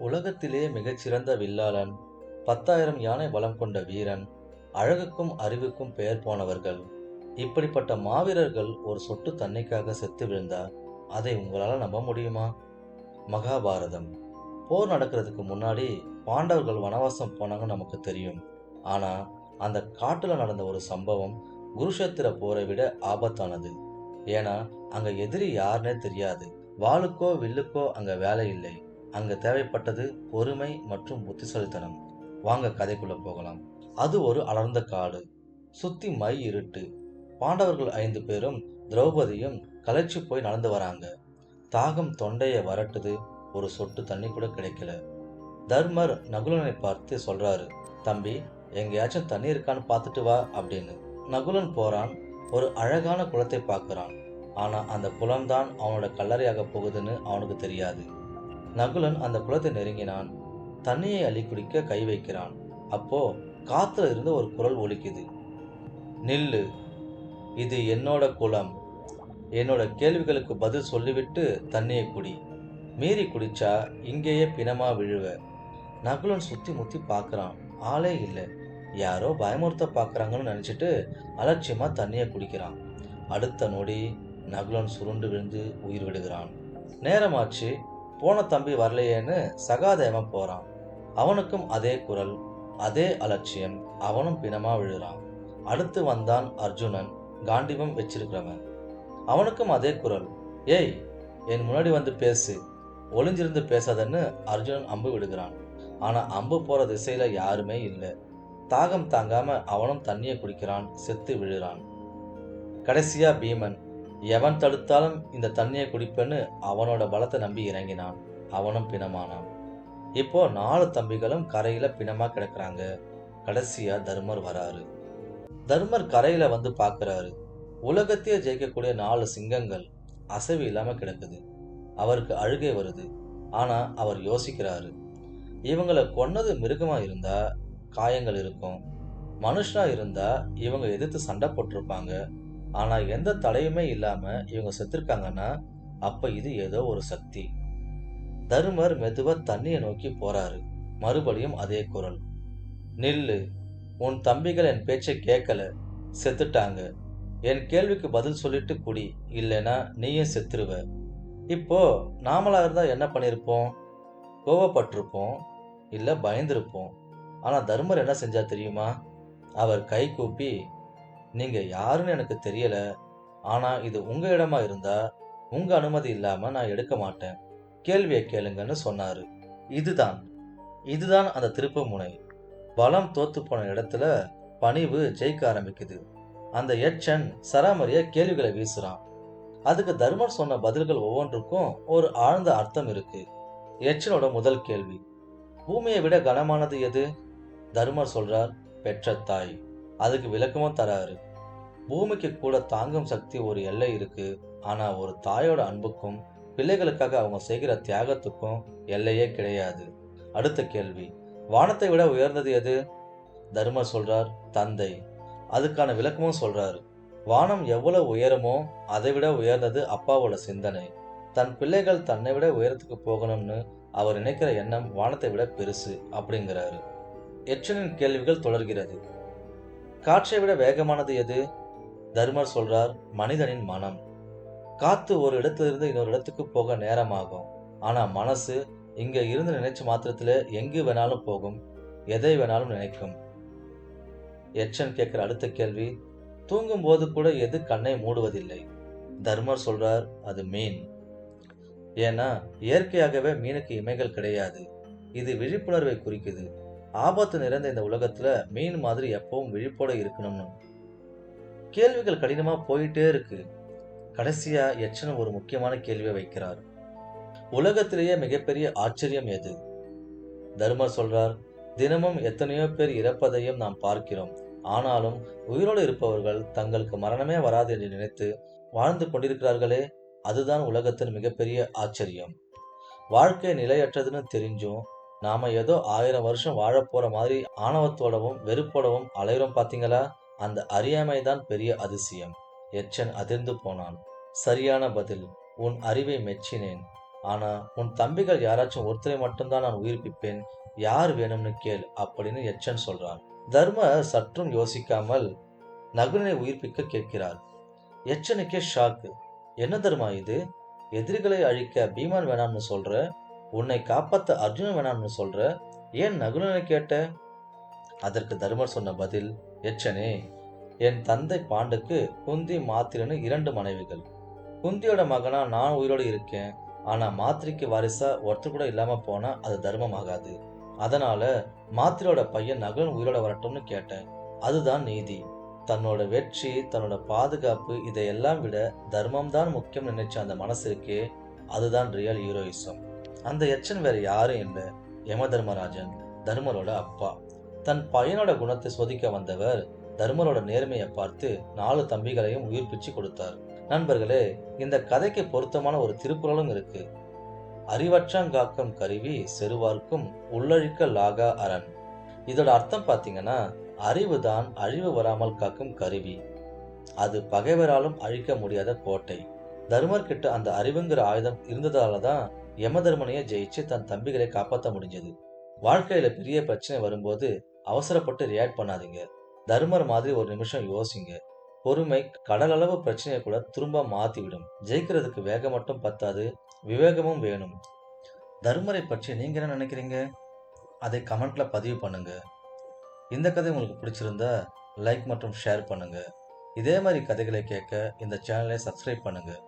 உலகத்திலே மிகச்சிறந்த வில்லாளன் பத்தாயிரம் யானை வளம் கொண்ட வீரன் அழகுக்கும் அறிவுக்கும் பெயர் போனவர்கள். இப்படிப்பட்ட மாவீரர்கள் ஒரு சொட்டு தண்ணிக்காக செத்து விழுந்தா அதை உங்களால் நம்ப முடியுமா? மகாபாரதம். போர் நடக்கிறதுக்கு முன்னாடி பாண்டவர்கள் வனவாசம் போனாங்கன்னு நமக்கு தெரியும். ஆனால் அந்த காட்டில் நடந்த ஒரு சம்பவம் குருஷேத்திர போரை விட ஆபத்தானது. ஏன்னா அங்கே எதிரி யாருன்னே தெரியாது. வாளுக்கோ வில்லுக்கோ அங்கே வேலை இல்லை. அங்க தேவைப்பட்டது பொறுமை மற்றும் புத்திசாலித்தனம். வாங்க கதைக்குள்ள போகலாம். அது ஒரு அலர்ந்த காடு. சுத்தி மை இருட்டு. பாண்டவர்கள் ஐந்து பேரும் திரௌபதியும் களைச்சி போய் நடந்து வராங்க. தாகம் தொண்டைய வரட்டுது. ஒரு சொட்டு தண்ணி கூட கிடைக்கல. தர்மர் நகுலனை பார்த்து சொல்றாரு தம்பி எங்கேயாச்சும் தண்ணி இருக்கான்னு பார்த்துட்டு வா அப்படின்னு. நகுலன் போறான். ஒரு அழகான குளத்தை பார்க்குறான். ஆனா அந்த குளம்தான் அவனோட கல்லறையாக போகுதுன்னு அவனுக்கு தெரியாது. நகுலன் அந்த குளத்தை நெருங்கினான். தண்ணியை அள்ளி குடிக்க கை வைக்கிறான். அப்போ காத்துல இருந்து ஒரு குரல் ஒலிக்குது. நில்லு இது என்னோட குளம். என்னோட கேள்விகளுக்கு பதில் சொல்லிவிட்டு தண்ணியை குடி. மீறி குடிச்சா இங்கேயே பிணமா விழுவ. நகுலன் சுத்தி முத்தி பார்க்கறான். ஆளே இல்லை. யாரோ பயமுறுத்த பார்க்குறாங்கன்னு நினச்சிட்டு அலட்சியமாக தண்ணியை குடிக்கிறான். அடுத்த நொடி நகுலன் சுருண்டு விழுந்து உயிர் விடுகிறான். நேரமாச்சு. போன தம்பி வரலையேன்னு சகாதேவன் போறான். அவனுக்கும் அதே குரல் அதே அலட்சியம். அவனும் பிணமா விழுறான் அடுத்து வந்தான் அர்ஜுனன் காண்டிவம் வச்சிருக்கிறவன். அவனுக்கும் அதே குரல் ஏய் என் முன்னாடி வந்து பேசு. ஒளிஞ்சிருந்து பேசாதன்னு அர்ஜுனன் அம்பு விடுகிறான். ஆனா அம்பு போற திசையில யாருமே இல்லை. தாகம் தாங்காம அவனும் தண்ணியை குடிக்கிறான் செத்து விழுறான் கடைசியா பீமன் எவன் தடுத்தாலும் இந்த தண்ணியை குடிப்பேன்னு அவனோட பலத்தை நம்பி இறங்கினான். அவனும் பிணமானான். இப்போ நாலு தம்பிகளும் கரையில பிணமா கிடக்குறாங்க. கடைசியா தர்மர் வராரு. தர்மர் கரையில வந்து பார்க்கறாரு உலகத்தையே ஜெயிக்கக்கூடிய நாலு சிங்கங்கள் அசைவு இல்லாம கிடக்குது. அவருக்கு அழுகை வருது. ஆனா அவர் யோசிக்கிறாரு. இவங்களை கொன்னது மிருகமா இருந்தா காயங்கள் இருக்கும். மனுஷனா இருந்தா இவங்க எதிர்த்து சண்டை போட்டிருப்பாங்க. ஆனால் எந்த தடையுமே இல்லாமல் இவங்க செத்துருக்காங்கன்னா அப்போ இது ஏதோ ஒரு சக்தி. தருமர் மெதுவாக தண்ணியை நோக்கி போறாரு. மறுபடியும் அதே குரல். நில்லு உன் தம்பிகள் என் பேச்சை கேட்கல செத்துட்டாங்க. என் கேள்விக்கு பதில் சொல்லிட்டு குடி. இல்லைன்னா நீயும் செத்துருவ. இப்போ நாமளாக இருந்தால் என்ன பண்ணியிருப்போம் கோவப்பட்டிருப்போம். இல்லை பயந்திருப்போம். ஆனால் தர்மர் என்ன செஞ்சா தெரியுமா? அவர் கை கூப்பி நீங்க யாருன்னு எனக்கு தெரியல. ஆனா இது உங்க இடமா இருந்தா உங்க அனுமதி இல்லாம நான் எடுக்க மாட்டேன். கேள்வியை கேளுங்கன்னு சொன்னாரு. இதுதான் இதுதான் அந்த திருப்பு முனை பலம் தோத்து போன இடத்துல பணிவு ஜெயிக்க ஆரம்பிக்குது. அந்த எச்சன் சராமரிய கேள்விகளை வீசுறான். அதுக்கு தர்மர் சொன்ன பதில்கள் ஒவ்வொன்றுக்கும் ஒரு ஆழ்ந்த அர்த்தம் இருக்கு. எச்சனோட முதல் கேள்வி பூமியை விட கனமானது எது? தர்மர் சொல்றார் பெற்ற தாய். அதுக்கு விளக்கமும் தராரு. பூமிக்கு கூட தாங்கும் சக்தி ஒரு எல்லை இருக்கு. ஆனா ஒரு தாயோட அன்புக்கும் பிள்ளைகளுக்காக அவங்க செய்கிற தியாகத்துக்கும் எல்லையே கிடையாது. அடுத்த கேள்வி. வானத்தை விட உயர்ந்தது எது? தர்மர் சொல்றார் தந்தை. அதுக்கான விளக்கமும் சொல்றாரு. வானம் எவ்வளவு உயரமோ அதை விட உயர்ந்தது அப்பாவோட சிந்தனை. தன் பிள்ளைகள் தன்னை விட உயரத்துக்கு போகணும்னு அவர் நினைக்கிற எண்ணம் வானத்தை விட பெருசு அப்படிங்கிறாரு. எச்சனின் கேள்விகள் தொடர்கிறது. காற்றை விட வேகமானது எது? தர்மர் சொல்றார் மனிதனின் மனம். காத்து ஒரு இடத்திலிருந்து இன்னொரு இடத்துக்கு போக நேரமாகும். ஆனா மனசு இங்க இருந்து நினைச்ச மாத்திரத்துல எங்கு வேணாலும் போகும் எதை வேணாலும் நினைக்கும். எச்சன் கேட்கிற அடுத்த கேள்வி தூங்கும் போது கூட எது கண்ணை மூடுவதில்லை? தர்மர் சொல்றார் அது மீன். ஏன்னா இயற்கையாகவே மீனுக்கு இமைகள் கிடையாது. இது விழிப்புணர்வை குறிக்குது. ஆபத்து நிறைந்த இந்த உலகத்துல மீன் மாதிரி எப்பவும் விழிப்போட இருக்கணும்னு. கேள்விகள் கடினமாக போயிட்டே இருக்கு. கடைசியாக எச்சன் ஒரு முக்கியமான கேள்வியை வைக்கிறார். உலகத்திலேயே மிகப்பெரிய ஆச்சரியம் எது? தர்மர் சொல்றார் தினமும் எத்தனையோ பேர் இறப்பதையும் நாம் பார்க்கிறோம். ஆனாலும் உயிரோடு இருப்பவர்கள் தங்களுக்கு மரணமே வராது என்று நினைத்து வாழ்ந்து கொண்டிருக்கிறார்களே அதுதான் உலகத்தின் மிகப்பெரிய ஆச்சரியம். வாழ்க்கை நிலையற்றதுன்னு தெரிஞ்சும் நாம ஏதோ ஆயிரம் வருஷம் வாழப்போற மாதிரி ஆணவத்தோடவும் வெறுப்போடவும் அலையிறோம் பார்த்தீங்களா அந்த அறியாமை தான் பெரிய அதிசயம். எச்சன் அதிர்ந்து போனான். சரியான பதில் உன் அறிவை மெச்சினேன். ஆனா உன் தம்பிகள் யாராச்சும் ஒருத்தரை மட்டும்தான் நான் உயிர்ப்பிப்பேன் யார் வேணும்னு கேள் அப்படின்னு எச்சன் சொல்றான். தர்ம சற்றும் யோசிக்காமல் நகுலனை உயிர்ப்பிக்க கேட்கிறார். எச்சனுக்கே ஷாக்கு என்ன தர்மா இது? எதிரிகளை அழிக்க பீமான் வேணாம்னு சொல்ற உன்னை காப்பாத்த அர்ஜுனன் வேணாம்னு சொல்ற ஏன் நகுலனை கேட்ட? அதற்கு தருமர் சொன்ன பதில் எச்சனே என் தந்தை பாண்டுக்கு குந்தி மாத்திரன்னு இரண்டு மனைவிகள். குந்தியோட மகனா நான் உயிரோடு இருக்கேன். ஆனா மாத்திரைக்கு வாரிசா ஒருத்தர் கூட இல்லாம போனா அது தர்மமாகாது. அதனால மாத்திரையோட பையன் நகுலன் உயிரோட வரட்டும்னு கேட்டேன். அதுதான் நீதி. தன்னோட வெற்றி தன்னோட பாதுகாப்பு இதையெல்லாம் விட தர்மம் தான் முக்கியம் நினைச்ச அந்த மனசு இருக்கே அதுதான் ரியல் ஹீரோயிசம் அந்த எச்சன் வேற யாரும் இல்லை. யம தர்மராஜன் தர்மரோட அப்பா. தன் பையனோட குணத்தை சோதிக்க வந்தவர் தர்மரோட நேர்மையை பார்த்து நாலு தம்பிகளையும் உயிர்ப்பிச்சு கொடுத்தார். நண்பர்களே இந்த கதைக்கு பொருத்தமான ஒரு திருக்குறளும் இருக்கு. அறிவற்றாங்காக்கும் கருவி செருவார்க்கும் உள்ளழிக்க லாகா அரண். இதோட அர்த்தம் பார்த்தீங்கன்னா அறிவுதான் அழிவு வராமல் காக்கும் கருவி. அது பகைவராலும் அழிக்க முடியாத கோட்டை. தர்மர்கிட்ட அந்த அறிவுங்கிற ஆயுதம் இருந்ததால தான் யமதர்மனையை ஜெயிச்சு தன் தம்பிகளை காப்பாற்ற முடிஞ்சது. வாழ்க்கையில பெரிய பிரச்சனை வரும்போது அவசரப்பட்டு ரியாக்ட் பண்ணாதீங்க. தர்மர் மாதிரி ஒரு நிமிஷம் யோசிங்க. பொறுமை கடலளவு பிரச்சனையை கூட திரும்ப மாத்திவிடும். ஜெயிக்கிறதுக்கு வேகம் மட்டும் பத்தாது விவேகமும் வேணும். தர்மரை பற்றி நீங்க என்ன நினைக்கிறீங்க? அதை கமெண்ட்ல பதிவு பண்ணுங்க. இந்த கதை உங்களுக்கு பிடிச்சிருந்தா லைக் மற்றும் ஷேர் பண்ணுங்க. இதே மாதிரி கதைகளை கேட்க இந்த சேனலை சப்ஸ்கிரைப் பண்ணுங்கள்